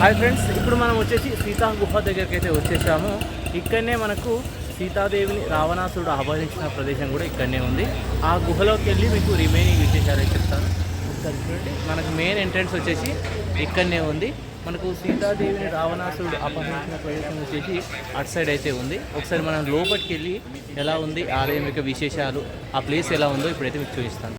Hi friends ఇప్పుడు మనం వచ్చేసి సీతా గుహ దగ్గరికి అయితే వచ్చేసాము. ఇక్కడనే మనకు సీతాదేవిని రావణాసుడు ఆహ్వానించిన ప్రదేశం కూడా ఇక్కడనే ఉంది. ఆ గుహలోకి వెళ్ళి మీకు రిమైనింగ్ విశేషాలు చెప్తాను? ఒకసారి చూడండి. మనకు మెయిన్ ఎంట్రన్స్ వచ్చేసి ఇక్కడనే ఉంది. మనకు సీతాదేవిని రావణాసుడు అపహరించిన ప్రదేశం వచ్చేసి అటు సైడ్ అయితే ఉంది. ఒకసారి మనం లోపలికి వెళ్ళి ఎలా ఉంది ఆలయం యొక్క విశేషాలు ఆ ప్లేస్ ఎలా ఉందో ఇప్పుడైతే మీకు చూపిస్తాను.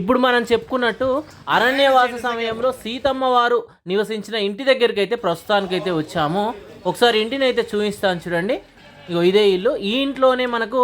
ఇప్పుడు మనం చెప్పుకున్నట్టు అరణ్యవాస సమయంలో సీతమ్మ వారు నివసించిన ఇంటి దగ్గరికి అయితే ప్రస్తుతానికైతే వచ్చాము. ఒకసారి ఇంటిని అయితే చూపిస్తాను చూడండి. ఇగో ఇదే ఇల్లు. ఈ ఇంట్లోనే మనకు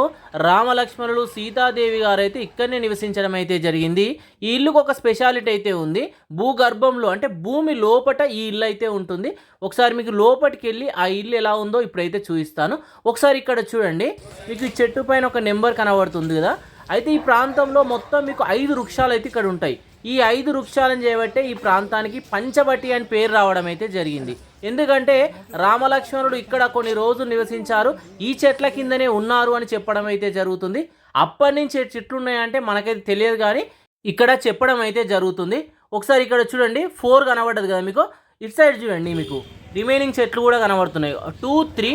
రామలక్ష్మణులు సీతాదేవి గారు అయితే ఇక్కడనే నివసించడం అయితే జరిగింది. ఈ ఇల్లుకు ఒక స్పెషాలిటీ అయితే ఉంది. భూగర్భంలో అంటే భూమి లోపట ఈ ఇల్లు అయితే ఉంటుంది. ఒకసారి మీకు లోపలికి వెళ్ళి ఆ ఇల్లు ఎలా ఉందో ఇప్పుడైతే చూపిస్తాను. ఒకసారి ఇక్కడ చూడండి. మీకు ఈ చెట్టు పైన ఒక నెంబర్ కనబడుతుంది కదా. అయితే ఈ ప్రాంతంలో మొత్తం మీకు ఐదు వృక్షాలు అయితే ఇక్కడ ఉంటాయి. ఈ ఐదు వృక్షాలను చేయబట్టే ఈ ప్రాంతానికి పంచవటి అని పేరు రావడం అయితే జరిగింది. ఎందుకంటే రామలక్ష్మణుడు ఇక్కడ కొన్ని రోజులు నివసించారు. ఈ చెట్ల కిందనే ఉన్నారు అని చెప్పడం అయితే జరుగుతుంది. అప్పటి నుంచి చెట్లు ఉన్నాయంటే మనకైతే తెలియదు కానీ ఇక్కడ చెప్పడం అయితే జరుగుతుంది. ఒకసారి ఇక్కడ చూడండి. ఫోర్ కనబడ్డది కదా మీకు? ఇటు సైడ్ చూడండి మీకు. రిమైనింగ్ చెట్లు కూడా కనబడుతున్నాయి. టూ త్రీ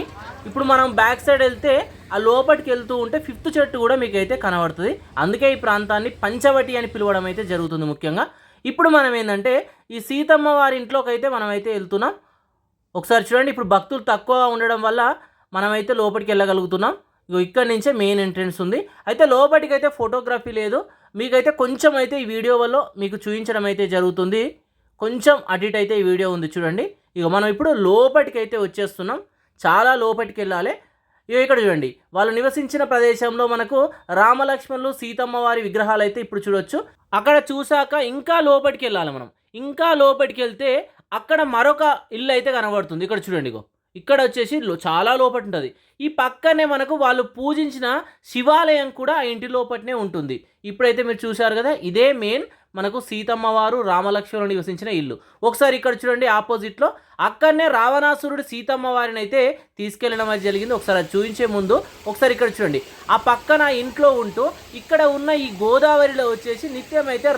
ఇప్పుడు మనం బ్యాక్ సైడ్ వెళ్తే ఆ లోపలికి వెళ్తూ ఉంటే ఫిఫ్త్ చెట్టు కూడా మీకు అయితే కనబడుతుంది. అందుకే ఈ ప్రాంతాన్ని పంచవటి అని పిలవడం అయితే జరుగుతుంది ముఖ్యంగా. ఇప్పుడు మనం ఏంటంటే ఈ సీతమ్మ వారి ఇంట్లోకి అయితే మనం అయితే వెళ్తున్నాం. ఒకసారి చూడండి ఇప్పుడు భక్తులు తక్కువ ఉండడం వల్ల మనమైతే లోపలికి వెళ్ళగలుగుతున్నాం. ఇగో ఇక్కడి నుంచే మెయిన్ ఎంట్రన్స్ ఉంది. అయితే లోపలికి అయితే ఫోటోగ్రఫీ లేదు. మీకైతే కొంచెం అయితే ఈ వీడియో వల్ల మీకు చూపించడం అయితే జరుగుతుంది. కొంచెం అటు ఇటు అయితే ఈ వీడియో ఉంది చూడండి. ఇక మనం ఇప్పుడు లోపటికైతే అయితే వచ్చేస్తున్నాం. చాలా లోపటికి వెళ్ళాలి ఇగో ఇక్కడ చూడండి. వాళ్ళు నివసించిన ప్రదేశంలో మనకు రామలక్ష్మణులు సీతమ్మ వారి విగ్రహాలు అయితే ఇప్పుడు చూడొచ్చు. అక్కడ చూశాక ఇంకా లోపలికి వెళ్ళాలి మనం. ఇంకా లోపలికి వెళ్తే అక్కడ మరొక ఇల్లు అయితే కనబడుతుంది. ఇక్కడ చూడండి ఇగో. ఇక్కడ వచ్చేసి చాలా లోపటి ఉంటుంది ఈ పక్కనే మనకు వాళ్ళు పూజించిన శివాలయం కూడా ఆ ఇంటి లోపలనే ఉంటుంది. ఇప్పుడైతే మీరు చూశారు కదా ఇదే మెయిన్ మనకు సీతమ్మవారు రామలక్ష్మణుడు నివసించిన ఇల్లు. ఒకసారి ఇక్కడ చూడండి ఆపోజిట్లో అక్కడనే రావణాసురుడు సీతమ్మ వారిని అయితే తీసుకెళ్ళడం అది జరిగింది. ఒకసారి అది చూపించే ముందు ఒకసారి ఇక్కడ చూడండి. ఆ పక్కన ఇంట్లో ఉంటూ ఇక్కడ ఉన్న ఈ గోదావరిలో వచ్చేసి నిత్యం అయితే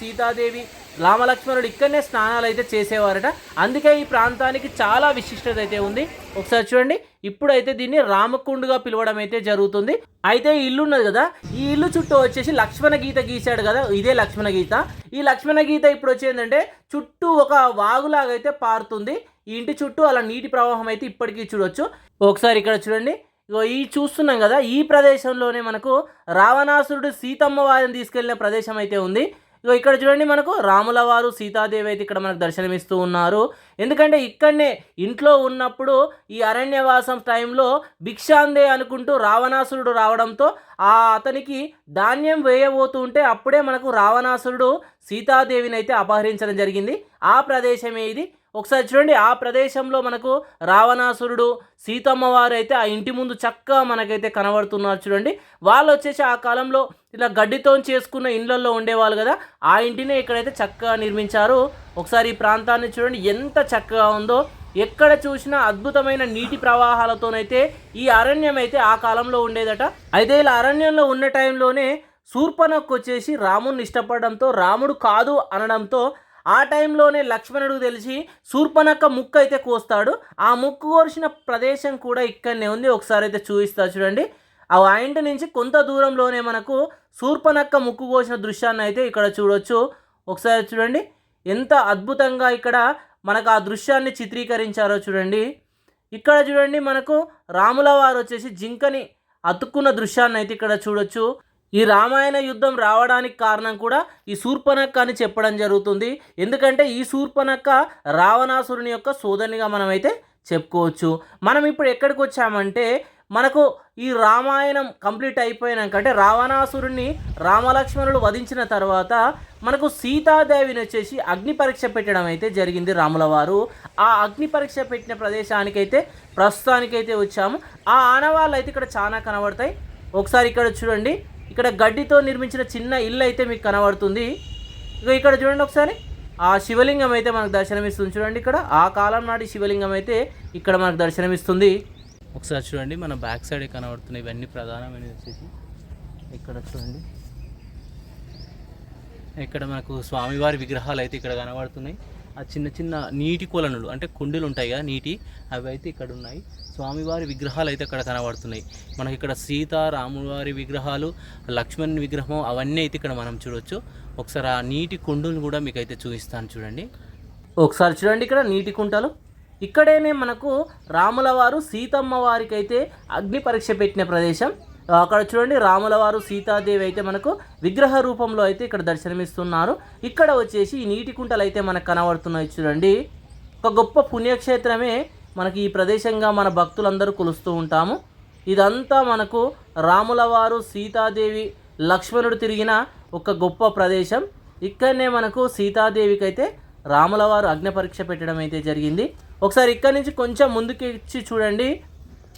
సీతాదేవి రామలక్ష్మణుడు ఇక్కడనే స్నానాలు అయితే చేసేవారట. అందుకే ఈ ప్రాంతానికి చాలా విశిష్టత అయితే ఉంది. ఒకసారి చూడండి. ఇప్పుడైతే దీన్ని రామకుండుగా పిలవడం అయితే జరుగుతుంది. అయితే ఈ ఇల్లు ఉన్నది కదా ఈ ఇల్లు చుట్టూ వచ్చేసి లక్ష్మణ గీత గీశాడు కదా ఇదే లక్ష్మణ గీత ఈ లక్ష్మణ గీత ఇప్పుడు వచ్చేందంటే చుట్టూ ఒక వాగులాగా అయితే పారుతుంది. ఈ ఇంటి చుట్టూ అలా నీటి ప్రవాహం అయితే ఇప్పటికీ చూడొచ్చు. ఒకసారి ఇక్కడ చూడండి. ఇగో ఈ చూస్తున్నాం కదా ఈ ప్రదేశంలోనే మనకు రావణాసురుడు సీతమ్మ వారిని తీసుకెళ్ళిన ప్రదేశం అయితే ఉంది. ఇగో ఇక్కడ చూడండి మనకు రాముల వారు సీతాదేవి అయితే ఇక్కడ మనకు దర్శనమిస్తూ ఉన్నారు. ఎందుకంటే ఇక్కడనే ఇంట్లో ఉన్నప్పుడు ఈ అరణ్యవాసం టైంలో భిక్షాందే అనుకుంటూ రావణాసురుడు రావడంతో ఆ అతనికి ధాన్యం వేయబోతూ ఉంటే అప్పుడే మనకు రావణాసురుడు సీతాదేవిని అయితే అపహరించడం జరిగింది. ఆ ప్రదేశమే ఇది. ఒకసారి చూడండి ఆ ప్రదేశంలో మనకు రావణాసురుడు సీతమ్మవారు అయితే ఆ ఇంటి ముందు చక్కగా మనకైతే కనబడుతున్నారు చూడండి. వాళ్ళు వచ్చేసి ఆ కాలంలో ఇలా గడ్డితో చేసుకున్న ఇండ్లలో ఉండేవాళ్ళు కదా ఆ ఇంటినే ఇక్కడైతే చక్కగా నిర్మించారు. ఒకసారి ఈ ప్రాంతాన్ని చూడండి ఎంత చక్కగా ఉందో. ఎక్కడ చూసినా అద్భుతమైన నీటి ప్రవాహాలతోనైతే ఈ అరణ్యం అయితే ఆ కాలంలో ఉండేదట. అయితే ఇలా అరణ్యంలో ఉన్న టైంలోనే శూర్పణకు వచ్చేసి రాముడిని ఇష్టపడడంతో రాముడు కాదు అనడంతో ఆ టైంలోనే లక్ష్మణుడు తెలిసి శూర్పణక్క ముక్కు అయితే కోస్తాడు. ఆ ముక్కు కోరిసిన ప్రదేశం కూడా ఇక్కడనే ఉంది. ఒకసారి అయితే చూపిస్తా చూడండి. ఆ ఆ నుంచి కొంత దూరంలోనే మనకు శూర్పనక్క ముక్కు కోసిన దృశ్యాన్ని అయితే ఇక్కడ చూడొచ్చు. ఒకసారి చూడండి. ఎంత అద్భుతంగా ఇక్కడ మనకు ఆ దృశ్యాన్ని చిత్రీకరించారో చూడండి. ఇక్కడ చూడండి మనకు రాముల వారు వచ్చేసి జింకని అతుక్కున్న దృశ్యాన్ని అయితే ఇక్కడ చూడొచ్చు. ఈ రామాయణ యుద్ధం రావడానికి కారణం కూడా ఈ శూర్పణక్క అని చెప్పడం జరుగుతుంది. ఎందుకంటే ఈ శూర్పణక్క రావణాసురుని యొక్క సోదరినిగా మనమైతే చెప్పుకోవచ్చు. మనం ఇప్పుడు ఎక్కడికి వచ్చామంటే మనకు ఈ రామాయణం కంప్లీట్ అయిపోయినాక అంటే రావణాసురుణ్ణి రామలక్ష్మణులు వధించిన తర్వాత మనకు సీతాదేవిని వచ్చేసి అగ్ని పరీక్ష పెట్టడం అయితే జరిగింది రాముల వారు. ఆ అగ్ని పరీక్ష పెట్టిన ప్రదేశానికైతే ప్రస్తుతానికైతే వచ్చాము. ఆ ఆనవాళ్ళు అయితే ఇక్కడ చాలా కనబడతాయి. ఒకసారి ఇక్కడ చూడండి. ఇక్కడ గడ్డితో నిర్మించిన చిన్న ఇల్లు అయితే మీకు కనబడుతుంది. ఇక ఇక్కడ చూడండి ఒకసారి. ఆ శివలింగం అయితే మనకు దర్శనమిస్తుంది. చూడండి ఇక్కడ. ఆ కాలం నాటి శివలింగం అయితే ఇక్కడ మనకు దర్శనమిస్తుంది. ఒకసారి చూడండి. మన బ్యాక్ సైడ్ కనబడుతున్నాయి. ఇవన్నీ ప్రధానమైనవి వచ్చేసి. ఇక్కడ చూడండి. ఇక్కడ మనకు స్వామివారి విగ్రహాలు అయితే ఇక్కడ కనబడుతున్నాయి. ఆ చిన్న చిన్న నీటి కొలనులు అంటే కుండీలు ఉంటాయి కదా నీటి అవి అయితే ఇక్కడ ఉన్నాయి స్వామివారి విగ్రహాలు అయితే ఇక్కడ కనబడుతున్నాయి. మనకి ఇక్కడ సీత రాములవారి విగ్రహాలు లక్ష్మణ్ విగ్రహం అవన్నీ అయితే ఇక్కడ మనం చూడొచ్చు. ఒకసారి ఆ నీటి కుండలు కూడా మీకు అయితే చూపిస్తాను చూడండి. ఒకసారి చూడండి ఇక్కడ నీటి కుంటలు. ఇక్కడేనే మనకు రాముల వారు సీతమ్మ వారికి అయితే అగ్ని పరీక్ష పెట్టిన ప్రదేశం. అక్కడ చూడండి రాముల వారు సీతాదేవి అయితే మనకు విగ్రహ రూపంలో అయితే ఇక్కడ దర్శనమిస్తున్నారు. ఇక్కడ వచ్చేసి ఈ నీటి కుంటలు అయితే మనకు కనబడుతున్నాయి చూడండి. ఒక గొప్ప పుణ్యక్షేత్రమే మనకి ఈ ప్రదేశంగా మన భక్తులందరూ కొలుస్తూ ఉంటాము. ఇదంతా మనకు రాముల వారు సీతాదేవి లక్ష్మణుడు తిరిగిన ఒక గొప్ప ప్రదేశం. ఇక్కడనే మనకు సీతాదేవికి అయితే రాముల వారు అగ్ని పరీక్ష పెట్టడం అయితే జరిగింది. ఒకసారి ఇక్కడ నుంచి కొంచెం ముందుకు ఇచ్చి చూడండి.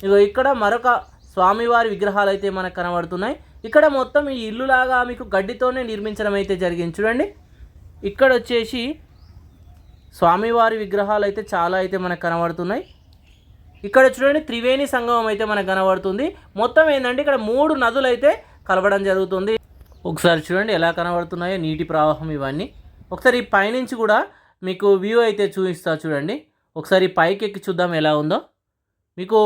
ఇగో ఇక్కడ మరొక స్వామివారి విగ్రహాలు అయితే మనకు కనబడుతున్నాయి. ఇక్కడ మొత్తం ఈ ఇల్లులాగా మీకు గడ్డితోనే నిర్మించడం అయితే జరిగింది. చూడండి. ఇక్కడ వచ్చేసి స్వామివారి విగ్రహాలు అయితే చాలా అయితే మనకు కనబడుతున్నాయి. ఇక్కడ చూడండి త్రివేణి సంగమం అయితే మనకు కనబడుతుంది. మొత్తం ఏంటంటే ఇక్కడ మూడు నదులు అయితే కలవడం జరుగుతుంది. ఒకసారి చూడండి ఎలా కనబడుతున్నాయో నీటి ప్రవాహం ఇవన్నీ. ఒకసారి ఈ పైనుంచి కూడా మీకు వ్యూ అయితే చూపిస్తా చూడండి. ఒకసారి పైకి ఎక్కి చూద్దాం ఎలా ఉందో. మీకు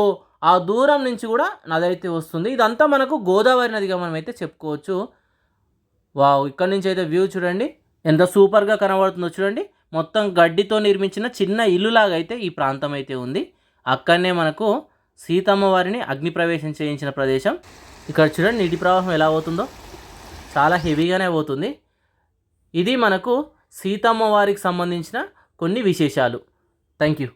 ఆ దూరం నుంచి కూడా నది అయితే వస్తుంది. ఇదంతా మనకు గోదావరి నదిగా మనం అయితే చెప్పుకోవచ్చు. వావ్ ఇక్కడ నుంచి అయితే వ్యూ చూడండి. ఎంత సూపర్గా కనబడుతుందో చూడండి. మొత్తం గడ్డితో నిర్మించిన చిన్న ఇల్లులాగా అయితే ఈ ప్రాంతం అయితే ఉంది. అక్కడనే మనకు సీతమ్మ వారిని అగ్నిప్రవేశం చేయించిన ప్రదేశం. ఇక్కడ చూడండి నీటి ప్రవాహం ఎలా అవుతుందో చాలా హెవీగానే పోతుంది. ఇది మనకు సీతమ్మ వారికి సంబంధించిన కొన్ని విశేషాలు. Thank you